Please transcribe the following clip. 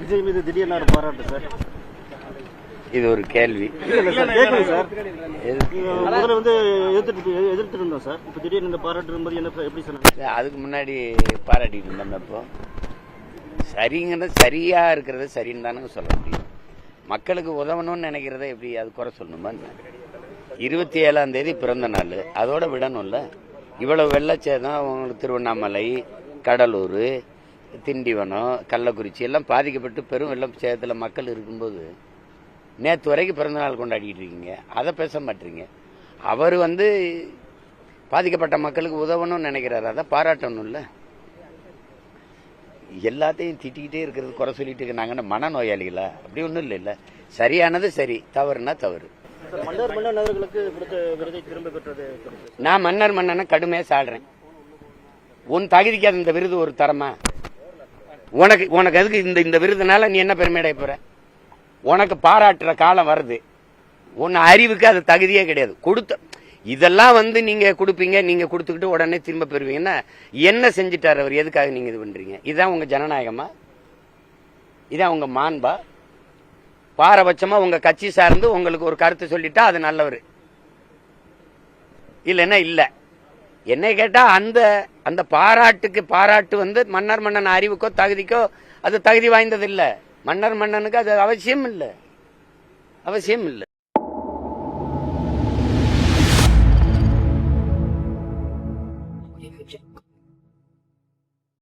விஜய் மீது திடீர்னு ஒரு பாராட்டு சார். இது ஒரு கேள்வி. வந்து எதிர்த்து எதிர்த்து இருந்தோம் சார். இப்போ திடீர்னு இந்த பாராட்டு இருக்கும்போது என்ன எப்படி சொன்னாங்க? அதுக்கு முன்னாடி பாராட்டிட்டு இருந்தோம் இப்போ. சரிங்கிறது சரியா இருக்கிறது சரின்னு தானே சொல்ல முடியும். மக்களுக்கு உதவணும்னு நினைக்கிறத எப்படி அது குறை சொல்லணுமா? இருபத்தி ஏழாம் தேதி பிறந்த நாள். அதோட விடணும்ல. இவ்வளவு வெள்ளச்சேதம் உங்களுக்கு திருவண்ணாமலை கடலூர் திண்டிவனம் கள்ளக்குறிச்சி எல்லாம் பாதிக்கப்பட்டு பெரும் வெள்ளம் சேதத்தில் மக்கள் இருக்கும்போது நேற்று வரைக்கும் பிறந்த நாள் கொண்டாடிட்டு இருக்கீங்க. அதை பேச மாட்டீங்க. அவர் வந்து பாதிக்கப்பட்ட மக்களுக்கு உதவணும்னு நினைக்கிறாரு. அதை பாராட்டணும்ல. எல்லாத்தையும் திட்டிக்கிட்டே இருக்கிறது குறை சொல்லிட்டு இருக்க நாங்க என்ன மனநோயாளிகளா? அப்படி ஒன்றும் இல்லை இல்லை. சரியானது சரி தவறுனா தவறு. நான் மன்னர் மன்னனை கடுமையாக சாடுறேன். உன் தகுதிக்கு அது இந்த விருது ஒரு தரமா? உனக்கு உனக்கு அதுக்கு இந்த இந்த விருதுனால நீ என்ன பெருமையடைய போற? உனக்கு பாராட்டுற காலம் வருது. உன் அறிவுக்கு அது தகுதியே கிடையாது. கொடுத்த இதெல்லாம் வந்து நீங்க கொடுப்பீங்க நீங்க கொடுத்துக்கிட்டு உடனே திரும்ப பெறுவீங்கன்னா என்ன செஞ்சுட்டார் அவர்? எதுக்காக நீங்க இது பண்றீங்க? இதான் உங்க ஜனநாயகமா? இதான் உங்க மாண்பா? பாரபட்சமா உங்க கட்சி சார்ந்து உங்களுக்கு ஒரு கருத்து சொல்லிட்டா அது நல்லவர். இல்லைன்னா இல்ல. என்னை கேட்டா அந்த அந்த பாராட்டுக்கு பாராட்டு வந்து மன்னர் மன்னன் அறிவுக்கோ தகுதிக்கோ அது தகுதி வாய்ந்ததில்லை. மன்னர் மன்னனுக்கு அது அவசியம் இல்லை. அவசியம் இல்லை.